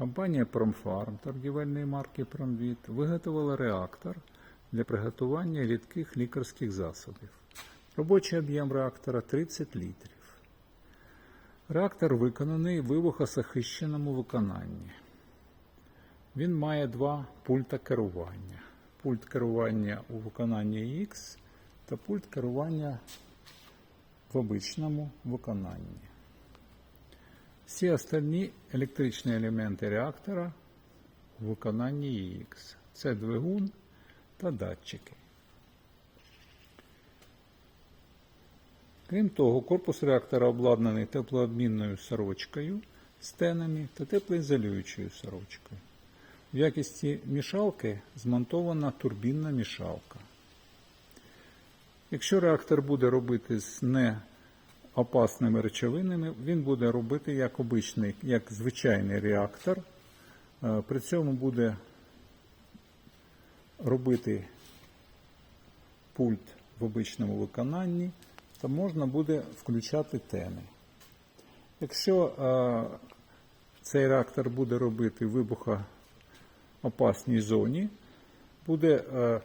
Компанія Промфарм торгівельної марки Промвіт виготовила реактор для приготування рідких лікарських засобів. Робочий об'єм реактора 30 літрів. Реактор виконаний в вибухозахищеному виконанні. Він має два пульта керування. Пульт керування у виконанні X та пульт керування в обичному виконанні. Всі остальні електричні елементи реактора у виконанні X. Це двигун та датчики. Крім того, корпус реактора обладнаний теплообмінною сорочкою, стенами та теплоізолюючою сорочкою. В якісті мішалки змонтована турбінна мішалка. Якщо реактор буде робити з неопасними речовинами, він буде робити як обичний, як звичайний реактор. Е, При цьому буде робити пульт в обичному виконанні, то можна буде включати тени. Якщо е, цей реактор буде робити вибухоопасній зоні, буде е,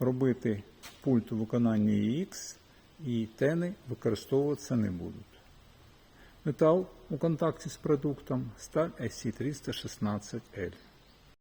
робити пульт у виконанні X і тени використовуватися не будуть. Метал у контакті з продуктом сталь SC316L.